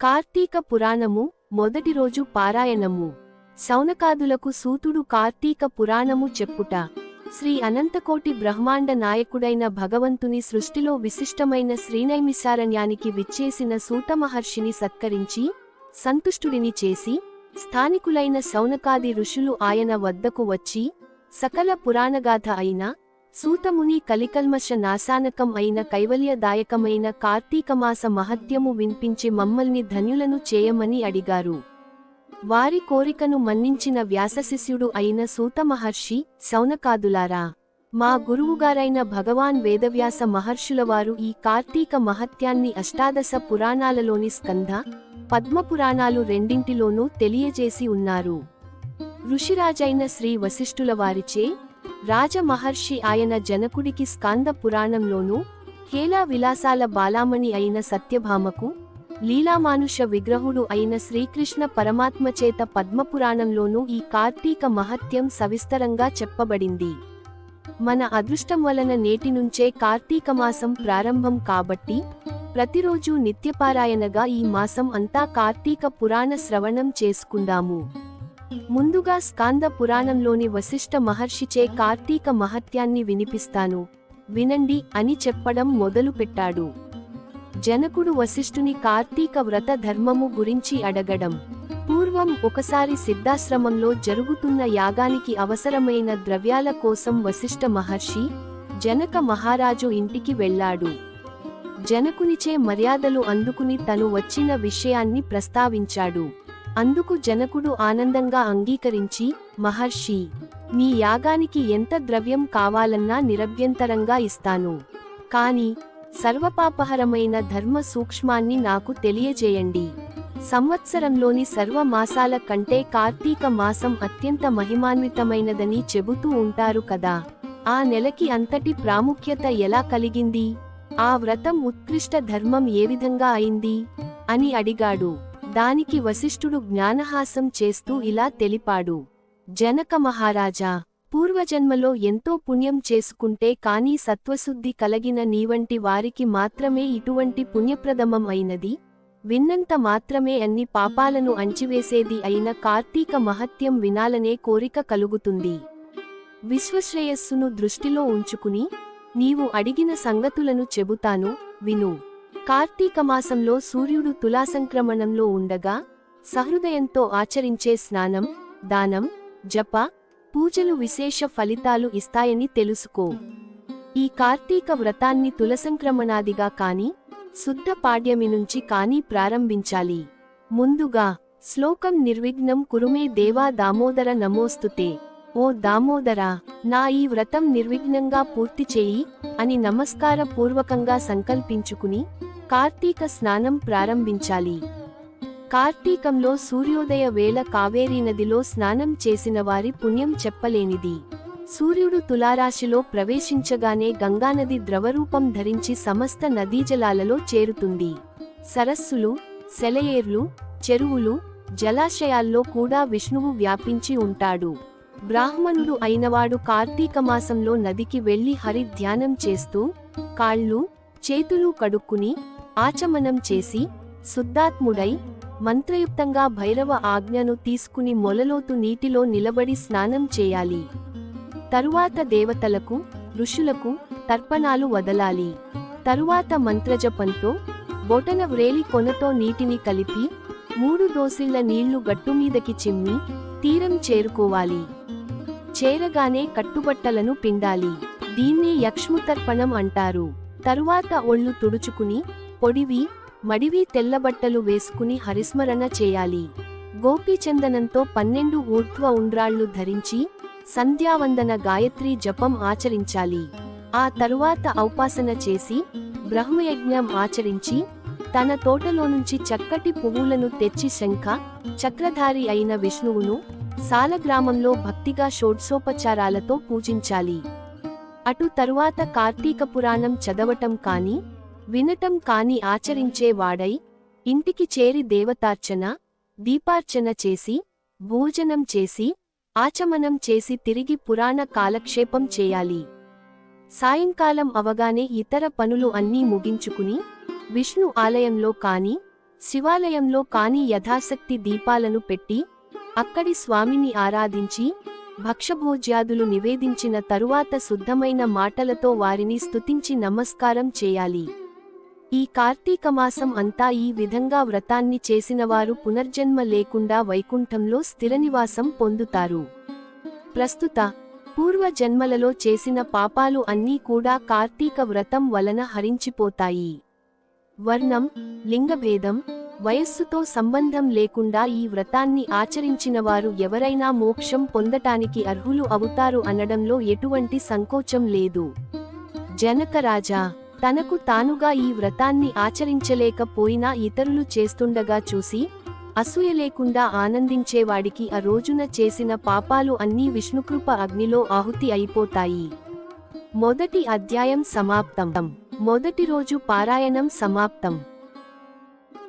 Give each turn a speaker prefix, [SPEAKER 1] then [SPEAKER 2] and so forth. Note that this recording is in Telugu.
[SPEAKER 1] కార్తీక పురాణము మొదటి రోజు పారాయణము. శౌనకాదులకు సూతుడు కార్తీక పురాణము చెప్పుట. శ్రీ అనంతకోటి బ్రహ్మాండ నాయకుడైన భగవంతుని సృష్టిలో విశిష్టమైన శ్రీనైమిసారణ్యానికి విచ్చేసిన సూతమహర్షిని సత్కరించి సంతుష్టుడిని చేసి స్థానికులైన శౌనకాది ఋషులు ఆయన వద్దకు వచ్చి సకల పురాణగాథ అయిన సూతముని కలికల్మష నాశానకం అయిన కైవల్యదాయకమైన కార్తీకమాస మహత్యము వినిపించి మమ్మల్ని ధన్యులను చేయమని అడిగారు. వారి కోరికను మన్నించిన వ్యాసశిష్యుడు అయిన సూత మహర్షి శౌనకాదులారా మా గురువుగారైన భగవాన్ వేదవ్యాస మహర్షులవారు ఈ కార్తీక మహత్యాన్ని అష్టాదశ పురాణాలలోని స్కంధ పద్మపురాణాలు రెండింటిలోనూ తెలియజేసి ఉన్నారు. ఋషిరాజైన శ్రీ వశిష్ఠుల వారిచే రాజమహర్షి ఆయన జనకుడికి స్కాంద పురాణంలోనూ హేలా విలాసాల బాలామణి అయిన సత్యభామకు లీలామానుష విగ్రహుడు అయిన శ్రీకృష్ణ పరమాత్మ చేత పద్మపురాణంలోనూ ఈ కార్తీక మహత్యం సవిస్తరంగా చెప్పబడింది. మన అదృష్టం వలన నేటి నుంచే కార్తీక మాసం ప్రారంభం కాబట్టి ప్రతిరోజు నిత్యపారాయణగా ఈ మాసం అంతా కార్తీక పురాణ శ్రవణం చేసుకుందాము. ముందుగా స్కాంద పురాణంలోని వశిష్ఠ మహర్షిచే కార్తీక మహత్యాన్ని వినిపిస్తాను. వినండి అని చెప్పడం మొదలుపెట్టాడు జనకుడు వశిష్ఠుని కార్తీక వ్రత ధర్మము గురించి అడగడం. పూర్వం ఒకసారి సిద్ధాశ్రమంలో జరుగుతున్న యాగానికి అవసరమైన ద్రవ్యాల కోసం వశిష్ఠ మహర్షి జనక మహారాజు ఇంటికి వెళ్ళాడు. జనకునిచే మర్యాదలు అందుకుని తను వచ్చిన విషయాన్ని ప్రస్తావించాడు. అందుకు జనకుడు ఆనందంగా అంగీకరించి మహర్షి మీ యాగానికి ఎంత ద్రవ్యం కావాలన్నా నిరభ్యంతరంగా ఇస్తాను. కాని సర్వపాపహరమైన ధర్మ సూక్ష్మాన్ని నాకు తెలియజేయండి. సంవత్సరంలోని సర్వ మాసాల కంటే కార్తీక మాసం అత్యంత మహిమాన్వితమైనదని చెబుతూ ఉంటారు కదా. ఆ నెలకి అంతటి ప్రాముఖ్యత ఎలా కలిగింది? ఆ వ్రతం ఉత్కృష్ట ధర్మం ఏ విధంగా అయింది? అని అడిగాడు. దానికి వశిష్ఠుడు జ్ఞానహాసం చేస్తూ ఇలా తెలిపాడు. జనక మహారాజా పూర్వజన్మలో ఎంతో పుణ్యం చేసుకుంటే కానీ సత్వశుద్ధి కలిగిన నీవంటి వారికి మాత్రమే ఇటువంటి పుణ్యప్రదమం అయినది? విన్నంత మాత్రమే అన్ని పాపాలను అంచివేసేది అయిన కార్తీక మహత్యం వినాలనే కోరిక కలుగుతుంది. విశ్వశ్రేయస్సును దృష్టిలో ఉంచుకుని నీవు అడిగిన సంగతులను చెబుతాను విను. కార్తీక మాసంలో సూర్యుడు తులాసంక్రమణంలో ఉండగా సహృదయంతో ఆచరించే స్నానం దానం జప పూజలు విశేష ఫలితాలు ఇస్తాయని తెలుసుకో. ఈ కార్తీక వ్రతాన్ని తులసంక్రమణాదిగా కాని శుద్ధ పాడ్యమి నుంచి కాని ప్రారంభించాలి. ముందుగా శ్లోకం నిర్విఘ్నం కురుమే దేవా దామోదర నమోస్తుతే. ఓ దామోదరా నా ఈ వ్రతం నిర్విఘ్నంగా పూర్తి చేయి అని నమస్కార పూర్వకంగా సంకల్పించుకుని కార్తీక స్నానం ప్రారంభించాలి. కార్తీకంలో సూర్యోదయ వేళ కావేరీ నదిలో స్నానం చేసిన వారి పుణ్యం చెప్పలేనిది. సూర్యుడు తులారాశిలో ప్రవేశించగానే గంగానది ద్రవరూపం ధరించి సమస్త నదీజలాలలో చేరుతుంది. సరస్సులు సెలయేర్లు చెరువులు జలాశయాల్లో కూడా విష్ణువు వ్యాపించి ఉంటాడు. బ్రాహ్మణుడు అయినవాడు కార్తీక మాసంలో నదికి వెళ్ళి హరి ధ్యానం చేస్తూ కాళ్ళు చేతులు కడుక్కుని ఆచమనం చేసి శుద్ధాత్ముడై మంత్రయుక్తంగా భైరవ ఆజ్ఞను తీసుకుని మొలలోతు నీటిలో నిలబడి స్నానం చేయాలి. తరువాత దేవతలకు ఋషులకు తర్పణాలు వదలాలి. తరువాత మంత్రజపంతో బొటన వ్రేలి కొనతో నీటిని కలిపి మూడు దోసిళ్ళ నీళ్ళు గట్టుమీదకి చిమ్మి తీరం చేరుకోవాలి. చేరగానే కట్టుబట్టలను పిండాలి. దీన్ని యక్ష్ముతర్పణం అంటారు. తరువాత ఒళ్ళు తుడుచుకుని పొడివి మడివి తెల్లబట్టలు వేసుకుని హరిస్మరణ చేయాలి. గోపీచందనంతో పన్నెండు ఊర్ధ్వ ఉండ్రాళ్ళు ధరించి సంధ్యావందన గాయత్రి జపం ఆచరించాలి. ఆ తరువాత ఔపాసన చేసి బ్రహ్మయజ్ఞం ఆచరించి తన తోటలో నుంచి చక్కటి పువ్వులను తెచ్చి శంఖ చక్రధారి అయిన విష్ణువును సాలగ్రామంలో భక్తిగా షోడ్సోపచారాలతో పూజించాలి. అటు తరువాత కార్తీక పురాణం చదవటం కాని వినటం కాని ఆచరించే వాడై ఇంటికి చేరి దేవతార్చన దీపార్చన చేసి భోజనం చేసి ఆచమనం చేసి తిరిగి పురాణ కాలక్షేపం చేయాలి. సాయంకాలం అవగానే ఇతర పనులు అన్నీ ముగించుకుని విష్ణు ఆలయంలో కాని శివాలయంలో కాని యథాశక్తి దీపాలను పెట్టి అక్కడి స్వామిని ఆరాధించి భక్షభోజ్యాదులు నివేదించిన తరువాత శుద్ధమైన మాటలతో వారిని స్తుతించి నమస్కారం చేయాలి. ఈ కార్తీక మాసం అంతా ఈ విధంగా వ్రతాన్ని చేసినవారు పునర్జన్మ లేకుండా వైకుంఠంలో స్థిరనివాసం పొందుతారు. ప్రస్తుత పూర్వ జన్మలలో చేసిన పాపాలు అన్నీ కూడా కార్తీక వ్రతం వలన హరించిపోతాయి. వర్ణం లింగభేదం వయస్సుతో సంబంధం లేకుండా ఈ వ్రతాన్ని ఆచరించినవారు ఎవరైనా మోక్షం పొందటానికి అర్హులు అవుతారు అనడంలో ఎటువంటి సంకోచం లేదు. జనకరాజా తనకు తానుగా ఈ వ్రతాన్ని ఆచరించలేకపోయినా ఇతరులు చేస్తుండగా చూసి అసూయ లేకుండా ఆనందించేవాడికి ఆ రోజున చేసిన పాపాలు అన్నీ విష్ణుకృప అగ్నిలో ఆహుతి అయిపోతాయి. మొదటి అధ్యాయం సమాప్తం. మొదటి రోజు పారాయణం సమాప్తం.